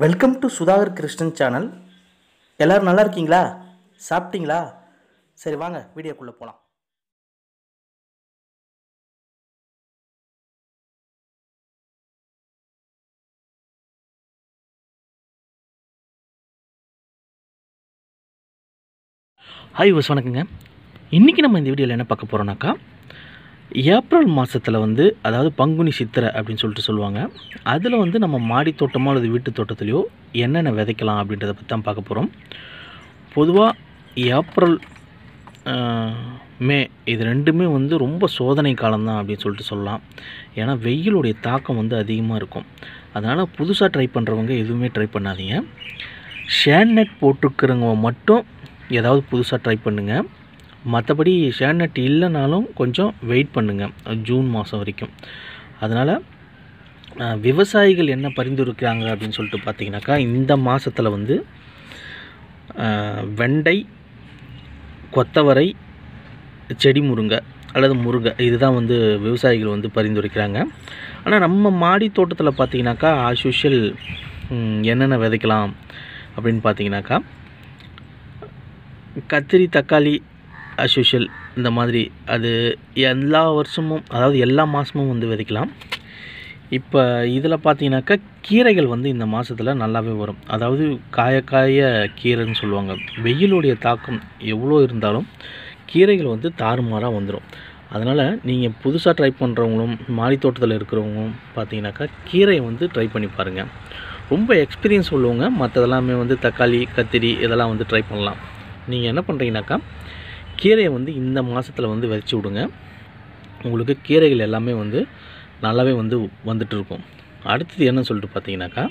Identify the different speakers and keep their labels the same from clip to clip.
Speaker 1: Welcome to Sudhakar Krishnan channel எல்லோரும் நல்லா இருக்கீங்களா? சாப்பிட்டீங்களா? சரி வாங்க வீடியோக்குள்ளே போகலாம் ஹாய் வஸ் வணக்கங்க. இன்றைக்கி நம்ம இந்த வீடியோவில் என்ன பார்க்க போகிறோம்னாக்கா ஏப்ரல் மாதத்தில் வந்து அதாவது பங்குனி சித்திரை அப்படின்னு சொல்லிட்டு சொல்லுவாங்க. அதில் வந்து நம்ம மாடி தோட்டமோ அல்லது வீட்டு தோட்டத்துலையோ என்னென்ன விதைக்கலாம் அப்படின்றத பற்றி தான் பார்க்க போகிறோம் பொதுவாக ஏப்ரல் மே இது ரெண்டுமே வந்து ரொம்ப சோதனை காலம்தான் அப்படின்னு சொல்லிட்டு சொல்லலாம். ஏன்னா வெயிலுடைய தாக்கம் வந்து அதிகமாக இருக்கும். அதனால் புதுசாக ட்ரை பண்ணுறவங்க எதுவுமே ட்ரை பண்ணாதீங்க. ஷேன் நெட் போட்டிருக்கிறவங்க மட்டும் ஏதாவது புதுசாக ட்ரை பண்ணுங்கள் மற்றபடி ஷேர் நெட் இல்லைனாலும் கொஞ்சம் வெயிட் பண்ணுங்கள் ஜூன் மாதம் வரைக்கும். அதனால் விவசாயிகள் என்ன பரிந்துரைக்கிறாங்க அப்படின்னு சொல்லிட்டு பார்த்தீங்கன்னாக்கா இந்த மாதத்தில் வந்து வெண்டை கொத்தவரை செடி முருங்கை அல்லது முருங்கை இதுதான் வந்து விவசாயிகள் வந்து பரிந்துரைக்கிறாங்க. ஆனால் நம்ம மாடி தோட்டத்தில் பார்த்தீங்கன்னாக்கா ஆஸ் யூஷுவல் என்னென்ன விதைக்கலாம் அப்படின்னு பார்த்தீங்கன்னாக்கா கத்திரி தக்காளி அஸ்யூஷுவல் இந்த மாதிரி அது எல்லா வருஷமும் அதாவது எல்லா மாதமும் வந்து விதைக்கலாம். இப்போ இதில் பார்த்தீங்கன்னாக்கா கீரைகள் வந்து இந்த மாதத்தில் நல்லாவே வரும். அதாவது காய காய கீரைன்னு சொல்லுவாங்க. வெயிலுடைய தாக்கம் எவ்வளோ இருந்தாலும் கீரைகள் வந்து தாறுமாறாக வந்துடும் அதனால் நீங்கள் புதுசாக ட்ரை பண்ணுறவங்களும் மாடி தோட்டத்தில் இருக்கிறவங்களும் பார்த்தீங்கன்னாக்கா கீரையை வந்து ட்ரை பண்ணி பாருங்கள் ரொம்ப எக்ஸ்பீரியன்ஸ் உள்ளவங்க மற்றதெல்லாமே வந்து தக்காளி கத்திரி இதெல்லாம் வந்து ட்ரை பண்ணலாம். நீங்கள் என்ன பண்ணுறீங்கனாக்கா கீரையை வந்து இந்த மாதத்தில் வந்து விதைச்சி விடுங்க. உங்களுக்கு கீரைகள் எல்லாமே வந்து நல்லாவே வந்து வந்துட்டுருக்கும். அடுத்தது என்னன்னு சொல்லிட்டு பார்த்தீங்கன்னாக்கா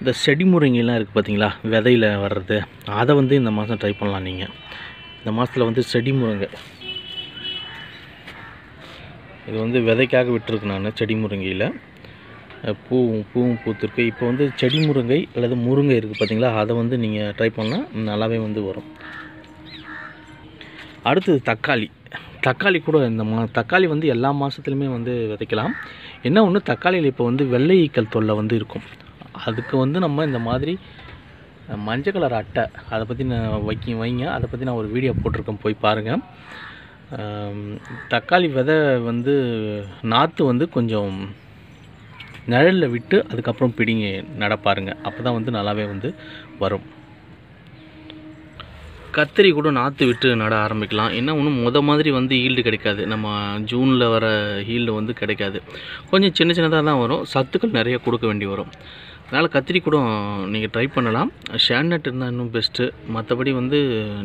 Speaker 1: இந்த செடி முருங்கைலாம் இருக்குது பார்த்தீங்களா விதையில் வர்றது அதை வந்து இந்த மாதம் ட்ரை பண்ணலாம் நீங்கள் இந்த மாதத்தில் வந்து செடி முருங்கை. இது வந்து விதைக்காக விட்டுருக்கு நான் செடி முருங்கையில். பூவும் பூவும் பூத்திருக்கு. இப்போ வந்து செடி முருங்கை அல்லது முருங்கை இருக்குது பார்த்தீங்களா அதை வந்து நீங்கள் ட்ரை பண்ணால் நல்லாவே வந்து வரும். அடுத்தது தக்காளி. தக்காளி கூட இந்த மா தக்காளி வந்து எல்லா மாதத்துலையுமே வந்து விதைக்கலாம். என்ன ஒன்று தக்காளியில் இப்போ வந்து வெள்ளை ஈக்கல் தொல்லை வந்து இருக்கும். அதுக்கு வந்து நம்ம இந்த மாதிரி மஞ்சள் கலர் அட்டை அதை பற்றி நான் வைக்க வைங்க. அதை பற்றி நான் ஒரு வீடியோ போட்டிருக்கேன் போய் பாருங்கள் தக்காளி விதை வந்து நாற்று வந்து கொஞ்சம் நிழலில் விட்டு அதுக்கப்புறம் பிடிங்கி நடப்பாருங்க அப்போ தான் வந்து நல்லாவே வந்து வரும். கத்திரி கூட நாற்று விட்டு நட ஆரம்பிக்கலாம். என்ன ஒன்றும் முத மாதிரி வந்து ஈல்டு கிடைக்காது. நம்ம ஜூனில் வர ஈல்டு வந்து கிடைக்காது. கொஞ்சம் சின்ன சின்னதாக தான் வரும். சத்துக்கள் நிறைய கொடுக்க வேண்டி வரும். அதனால் கத்திரி கூட நீங்கள் ட்ரை பண்ணலாம். ஷேன் நட் இருந்தால் இன்னும் பெஸ்ட்டு மற்றபடி வந்து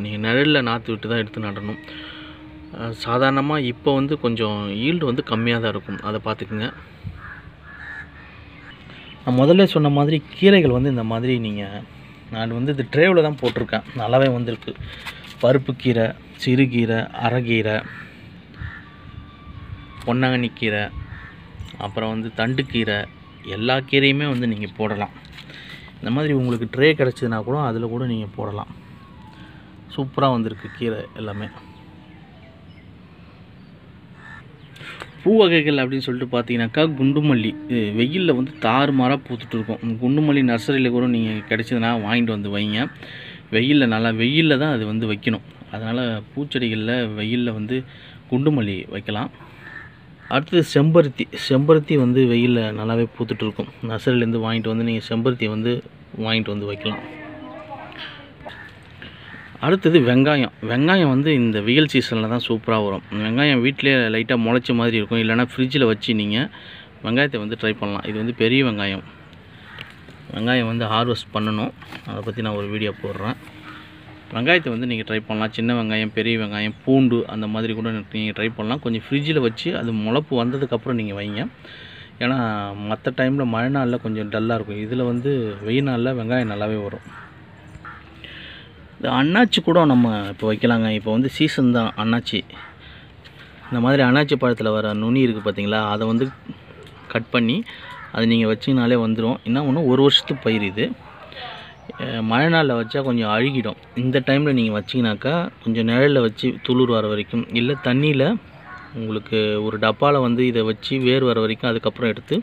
Speaker 1: நீங்கள் நிழலில் நாற்று விட்டு தான் எடுத்து நடணும். சாதாரணமாக இப்போ வந்து கொஞ்சம் ஈல்டு வந்து கம்மியாக தான் இருக்கும். அதை பார்த்துக்குங்க. நான் முதல்ல சொன்ன மாதிரி கீரைகள் வந்து இந்த மாதிரி நீங்கள் நான் வந்து இது ட்ரேவில் தான் போட்டிருக்கேன். நல்லாவே வந்திருக்கு. பருப்பு கீரை சிறுகீரை அரைக்கீரை பொன்னாங்கண்ணி கீரை அப்புறம் வந்து தண்டுக்கீரை எல்லா கீரையுமே வந்து நீங்கள் போடலாம். இந்த மாதிரி உங்களுக்கு ட்ரே கிடச்சிதுன்னா கூட அதில் கூட நீங்கள் போடலாம். சூப்பராக வந்திருக்கு கீரை எல்லாமே. பூ வகைகள் அப்படின்னு சொல்லிட்டு பார்த்தீங்கன்னாக்கா குண்டுமல்லி. வெயிலில் வந்து தாறுமாறாக பூத்துட்டு இருக்கும். குண்டுமல்லி நர்சரியில் கூட நீங்கள் கிடச்சதுன்னா வாங்கிட்டு வந்து வைங்க. வெயிலில் நல்லா வெயிலில் தான் அது வந்து வைக்கணும். அதனால் பூச்செடிகளில் வெயிலில் வந்து குண்டுமல்லி வைக்கலாம். அடுத்தது செம்பருத்தி. செம்பருத்தி வந்து வெயிலில் நல்லாவே பூத்துட்டு இருக்கும். நர்சரியிலேருந்து வாங்கிட்டு வந்து நீங்கள் செம்பருத்தியை வந்து வாங்கிட்டு வந்து வைக்கலாம். அடுத்தது வெங்காயம். வெங்காயம் வந்து இந்த வெயில் சீசனில் தான் சூப்பராக வரும். வெங்காயம் வீட்டிலே லைட்டாக முளைச்ச மாதிரி இருக்கும். இல்லைன்னா ஃப்ரிட்ஜில் வச்சு நீங்கள் வெங்காயத்தை வந்து ட்ரை பண்ணலாம். இது வந்து பெரிய வெங்காயம். வெங்காயம் வந்து ஹார்வெஸ்ட் பண்ணணும். அதை பற்றி நான் ஒரு வீடியோ போடுறேன். வெங்காயத்தை வந்து நீங்கள் ட்ரை பண்ணலாம். சின்ன வெங்காயம் பெரிய வெங்காயம் பூண்டு அந்த மாதிரி கூட நீங்கள் ட்ரை பண்ணலாம். கொஞ்சம் ஃப்ரிட்ஜில் வச்சு அது முளப்பு வந்ததுக்கப்புறம் நீங்கள் வைங்க. ஏன்னா மற்ற டைமில் மழை நாளில் கொஞ்சம் டல்லாக இருக்கும். இதில் வந்து வெயில் நாளில் வெங்காயம் நல்லாவே வரும். இந்த அண்ணாச்சி கூட நம்ம இப்போ வைக்கலாங்க. இப்போ வந்து சீசன் தான் அண்ணாச்சி. இந்த மாதிரி அண்ணாச்சி பழத்தில் வர நுனி இருக்குது பார்த்தீங்களா அதை வந்து கட் பண்ணி அது நீங்கள் வச்சிங்கனாலே வந்துடும் என்ன ஒன்று ஒரு வருஷத்து பயிர் இது. மழை நாளில் வச்சா கொஞ்சம் அழுகிடும். இந்த டைமில் நீங்கள் வச்சிங்கனாக்கா கொஞ்சம் நிழலில் வச்சு துளிர் வர வரைக்கும் இல்லை தண்ணியில் உங்களுக்கு ஒரு டப்பாவில் வந்து இதை வச்சு வேர் வர வரைக்கும் அதுக்கப்புறம் எடுத்து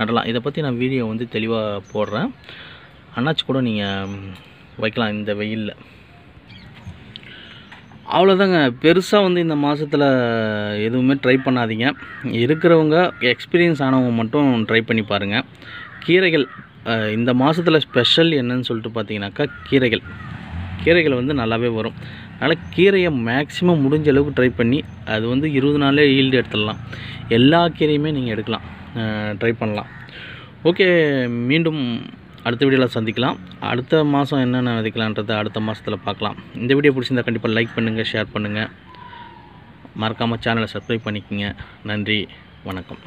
Speaker 1: நடலாம். இதை பற்றி நான் வீடியோ வந்து தெளிவாக போடுறேன். அண்ணாச்சி கூட நீங்கள் வைக்கலாம் இந்த வெயிலில். அவ்வளோதாங்க பெருசாக வந்து இந்த மாதத்தில் எதுவுமே ட்ரை பண்ணாதீங்க. இருக்கிறவங்க எக்ஸ்பீரியன்ஸ் ஆனவங்க மட்டும் ட்ரை பண்ணி பாருங்கள் கீரைகள் இந்த மாதத்தில் ஸ்பெஷல் என்னன்னு சொல்லிட்டு பார்த்தீங்கன்னாக்கா கீரைகள். கீரைகள் வந்து நல்லாவே வரும். அதனால் கீரையை மேக்ஸிமம் முடிஞ்ச அளவுக்கு ட்ரை பண்ணி அது வந்து இருபது நாளே ஈல்டு எடுத்துடலாம். எல்லா கீரையுமே நீங்கள் எடுக்கலாம். ட்ரை பண்ணலாம். ஓகே மீண்டும் அடுத்த வீடியோவில் சந்திக்கலாம். அடுத்த மாதம் என்னென்ன விதைக்கலான்றதை அடுத்த மாதத்தில் பார்க்கலாம். இந்த வீடியோ பிடிச்சிருந்தா கண்டிப்பாக லைக் பண்ணுங்கள் ஷேர் பண்ணுங்கள் மறக்காமல் சேனலை சப்ஸ்கிரைப் பண்ணிக்கோங்க. நன்றி வணக்கம்.